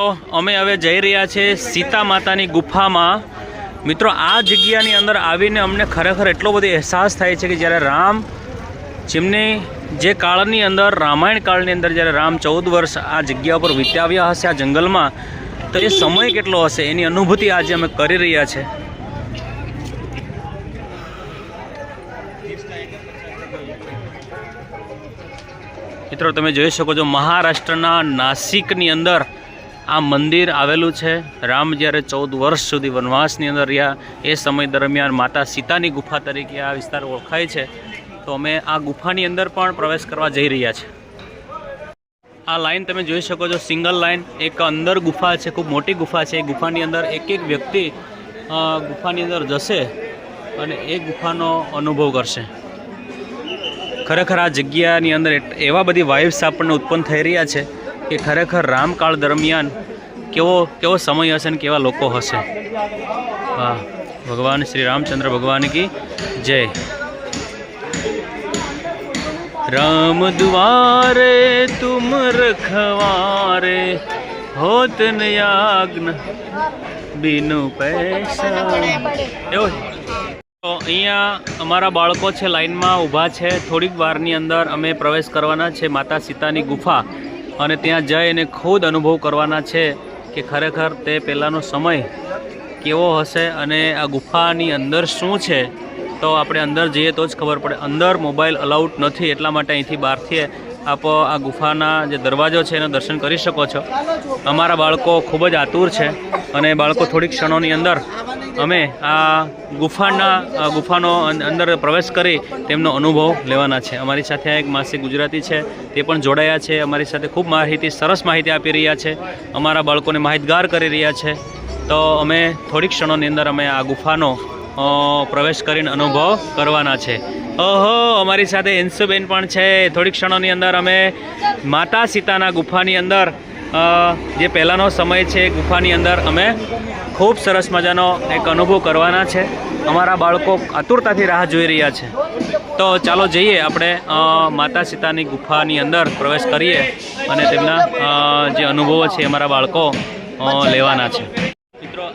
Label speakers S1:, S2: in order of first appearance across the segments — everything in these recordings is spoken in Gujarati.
S1: અમે હવે જઈ રહ્યા છે સીતા માતાની ગુફામાં. મિત્રો, આ જગ્યાની અંદર આવીને અમને ખરેખર એટલો બધો અહેસાસ થાય છે કે જ્યારે રામ જેમને જે કાળની અંદર, રામાયણ કાળની અંદર જ્યારે રામ ચૌદ વર્ષ આ જગ્યા પર વિતાવ્યા હશે આ જંગલમાં, તો એ સમય કેટલો હશે? એની અનુભૂતિ આજે અમે કરી રહ્યા છે. મિત્રો, તમે જોઈ શકો છો મહારાષ્ટ્રના નાસિકની અંદર આ મંદિર આવેલું છે. રામ જ્યારે ચૌદ વર્ષ સુધી વનવાસની અંદર રહ્યા, એ સમય દરમિયાન માતા સીતાની ગુફા તરીકે આ વિસ્તાર ઓળખાય છે. તો અમે આ ગુફાની અંદર પણ પ્રવેશ કરવા જઈ રહ્યા છે. આ લાઈન તમે જોઈ શકો છો, સિંગલ લાઈન. એક અંદર ગુફા છે, ખૂબ મોટી ગુફા છે. એ ગુફાની અંદર એક એક વ્યક્તિ ગુફાની અંદર જશે અને એ ગુફાનો અનુભવ કરશે. ખરેખર આ જગ્યાની અંદર એવા બધી વાઇબ્સ આપણને ઉત્પન્ન થઈ રહ્યા છે. કે ખરેખર રામકાળ દરમિયાન કેવો કેવો સમય હશે ને કેવા લોકો હશે? હા ભગવાન શ્રી રામચંદ્ર ભગવાન કી જય. રામ દ્વારે તુમ રખવારે, હોત યાજ્ઞ બિનુ પૈસા. એવું? તો અહીંયા અમારા બાળકો છે, લાઈનમાં ઊભા છે. થોડીક વારની અંદર અમે પ્રવેશ કરવાના છે, માતા સીતાની ગુફા. અને ત્યાં જઈને ખુદ અનુભવ કરવાના છે કે ખરેખર તે પહેલાંનો સમય કેવો હશે અને આ ગુફાની અંદર શું છે? તો આપણે અંદર જઈએ તો જ ખબર પડે. અંદર મોબાઈલ અલાઉડ નથી, એટલા માટે અહીંથી બહારથી આપ આ ગુફાના જે દરવાજો છે એનો દર્શન કરી શકો છો. અમારા બાળકો ખૂબ જ આતુર છે અને બાળકો થોડીક ક્ષણોની અંદર અમે આ ગુફાના ગુફાનો અંદર પ્રવેશ કરી તેમનો અનુભવ લેવાના છે. અમારી સાથે એક માસી ગુજરાતી છે, તે પણ જોડાયા છે, અમારી સાથે ખૂબ માહિતી, સરસ માહિતી આપી રહ્યા છે. અમારા બાળકોને માહિતગાર કરી રહ્યા છે. તો અમે થોડીક ક્ષણોની અંદર અમે આ ગુફાનો પ્રવેશ કરીને અનુભવ કરવાના છે. ઓહો અમારી સાથે હિંસુબેન પણ છે. થોડીક ક્ષણોની અંદર અમે માતા સીતાના ગુફાની અંદર જે પહેલાંનો સમય છે, ગુફાની અંદર અમે ખૂબ સરસ મજાનો એક અનુભવ કરવાના છે. અમારા બાળકો આતુરતાથી રાહ જોઈ રહ્યા છે. તો ચાલો જઈએ આપણે માતા સીતાની ગુફાની અંદર પ્રવેશ કરીએ અને તેમના જે અનુભવો છે અમારા બાળકો લેવાના છે.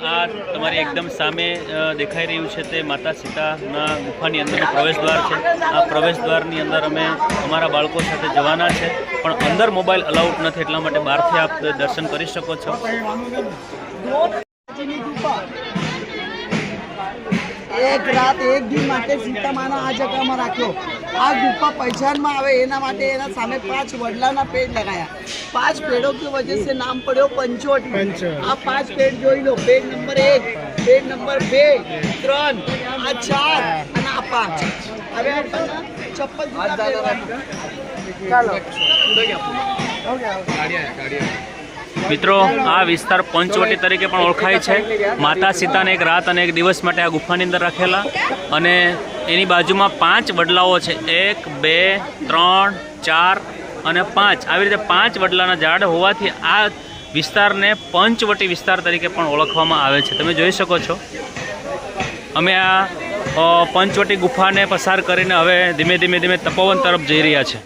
S1: આ તમારી એકદમ સામે દેખાઈ રહ્યું છે તે માતા સીતાના ગુફાની અંદરનું પ્રવેશદ્વાર છે. આ પ્રવેશદ્વારની અંદર અમે અમારા બાળકો સાથે જવાના છે, પણ અંદર મોબાઈલ અલાઉડ નથી, એટલા માટે બહારથી આપ દર્શન કરી શકો છો.
S2: એક રાત એક દિન માટે સીતામાના આ જગ્યામાં રાખ્યો. આ ગુફા પહેચાનમાં આવે એના માટે એના સામે પાંચ વડલાના પેડ લગાયા. પાંચ પેડો કે વજહ સે નામ પડ્યો પંચોટ. આ પાંચ પેડ જોઈ લો. પેડ નંબર એક પેડ નંબર બે ત્રણ આ ચાર અને આ પાંચ. હવે ચપ્પલ ચાલો. ગાડી ગાડી
S1: મિત્રો, આ વિસ્તાર પંચવટી તરીકે પણ ઓળખાય છે. માતા સીતાને એક રાત અને એક દિવસ માટે આ ગુફાની અંદર રાખેલા અને એની બાજુમાં પાંચ વડલાઓ છે. એક, બે, ત્રણ, ચાર અને પાંચ. આવી રીતે પાંચ વડલાના ઝાડ હોવાથી આ વિસ્તારને પંચવટી વિસ્તાર તરીકે પણ ઓળખવામાં આવે છે. તમે જોઈ શકો છો. અમે આ પંચવટી ગુફાને પસાર કરીને હવે ધીમે ધીમે ધીમે તપોવન તરફ જઈ રહ્યા છે.